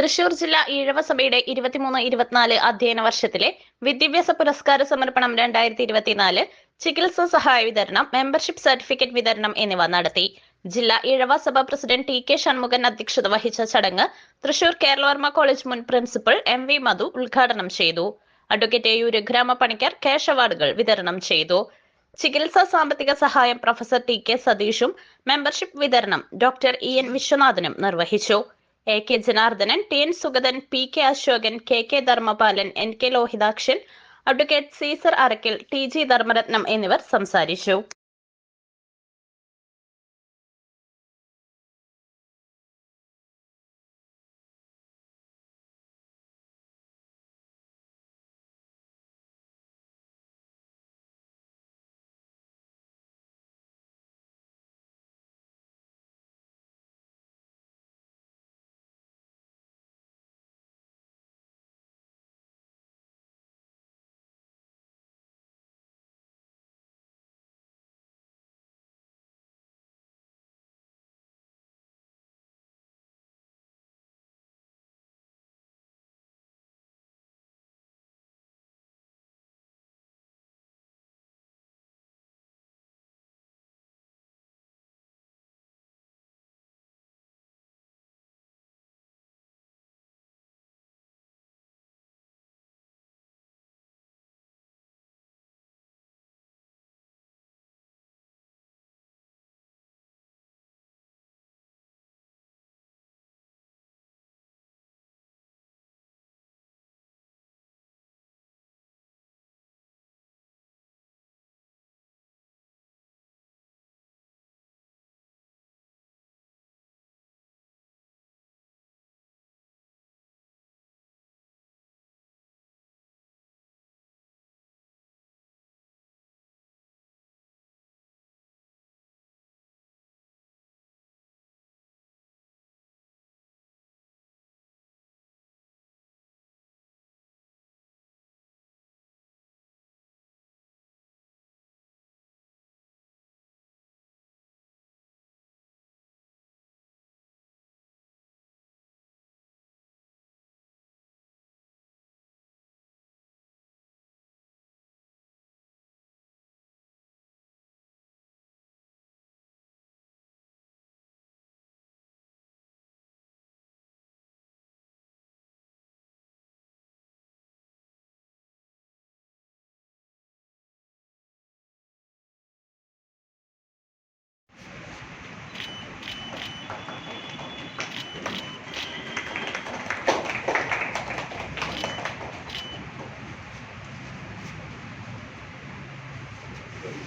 തൃശൂർ ജില്ലാ ഈഴവ സഭയുടെ ഇരുപത്തിമൂന്ന് ഇരുപത്തിനാല് അധ്യയന വർഷത്തിലെ വിദ്യാഭ്യാസ പുരസ്കാര സമർപ്പണം രണ്ടായിരത്തി ഇരുപത്തിനാല് ചികിത്സാ സഹായ വിതരണം മെമ്പർഷിപ്പ് സർട്ടിഫിക്കറ്റ് വിതരണം എന്നിവ നടത്തി. ജില്ലാ ഈഴവ സഭ പ്രസിഡന്റ് ടി കെ ഷൺമുഖൻ അധ്യക്ഷത വഹിച്ച ചടങ്ങ് തൃശൂർ കേരളവർമ്മ കോളേജ് മുൻ പ്രിൻസിപ്പൽ എം വി മധു ഉദ്ഘാടനം ചെയ്തു. Advocate U Raghurama Panicker cash അവാർഡുകൾ വിതരണം ചെയ്തു. ചികിത്സാ സാമ്പത്തിക സഹായം പ്രൊഫസർ ടി കെ സതീഷും മെമ്പർഷിപ്പ് വിതരണം ഡോക്ടർ ഇ എൻ വിശ്വനാഥനും നിർവഹിച്ചു. A K Janardhanan T N Sugathan P K Asokan K K Dharmapalan N K Lohithakshan advocate Caesar Arakkal T G Dharmaratnam എന്നിവർ സംസാരിച്ചു.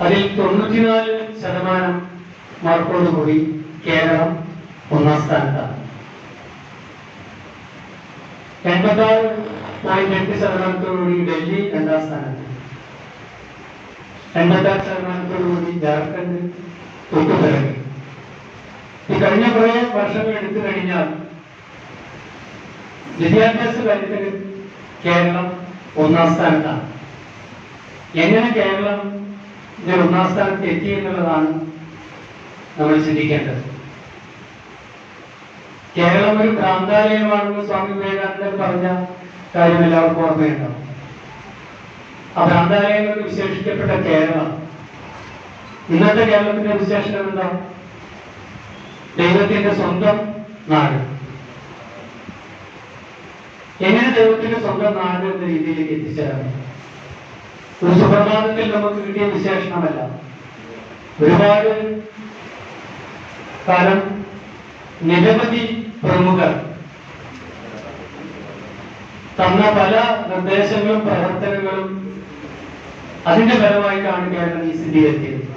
അതിൽ തൊണ്ണൂറ്റിനാല് ശതമാനം മാർക്കോടുകൂടി കേരളം ഒന്നാം സ്ഥാനത്താണ്. എൺപത്താറ് പോയിന്റ് എട്ട് ശതമാനത്തോടുകൂടി ഡൽഹി രണ്ടാം സ്ഥാനത്ത് എൺപത്താറ് ശതമാനത്തോടുകൂടി ജാർഖണ്ഡ് തൊട്ടുപിറകെ. ഈ കഴിഞ്ഞ കുറെ വർഷങ്ങൾ എടുത്തു കഴിഞ്ഞാൽ വിദ്യാഭ്യാസ കാര്യത്തിൽ കേരളം ഒന്നാം സ്ഥാനത്താണ്. എങ്ങനെ കേരളം ഇതിൽ ഒന്നാം സ്ഥാനത്ത് എത്തി എന്നുള്ളതാണ് നമ്മൾ ചിന്തിക്കേണ്ടത്. കേരളം ഒരു ഭ്രാന്താലയമാണെന്ന് സ്വാമി വിവേകാനന്ദൻ പറഞ്ഞ കാര്യം എല്ലാവർക്കും ഓർമ്മയുണ്ടാവും. ആ ഭ്രാന്താലയം എന്ന് വിശേഷിക്കപ്പെട്ട കേരളം. ഇന്നത്തെ കേരളത്തിന്റെ വിശേഷണം എന്താ? ദൈവത്തിന്റെ സ്വന്തം നാട്. എങ്ങനെ ദൈവത്തിന്റെ സ്വന്തം നാട് എന്ന രീതിയിലേക്ക് എത്തിച്ചേരാം? സുപ്രഭാതത്തിൽ നമുക്ക് കിട്ടിയ വിശേഷണമല്ല. ഒരുപാട് കാലം നിരവധി പ്രമുഖർ തന്ന പല നിർദ്ദേശങ്ങളും പ്രവർത്തനങ്ങളും അതിന്റെ ഫലമായിട്ടാണ് കേരളം ഈ സ്ഥിതി എത്തിയത്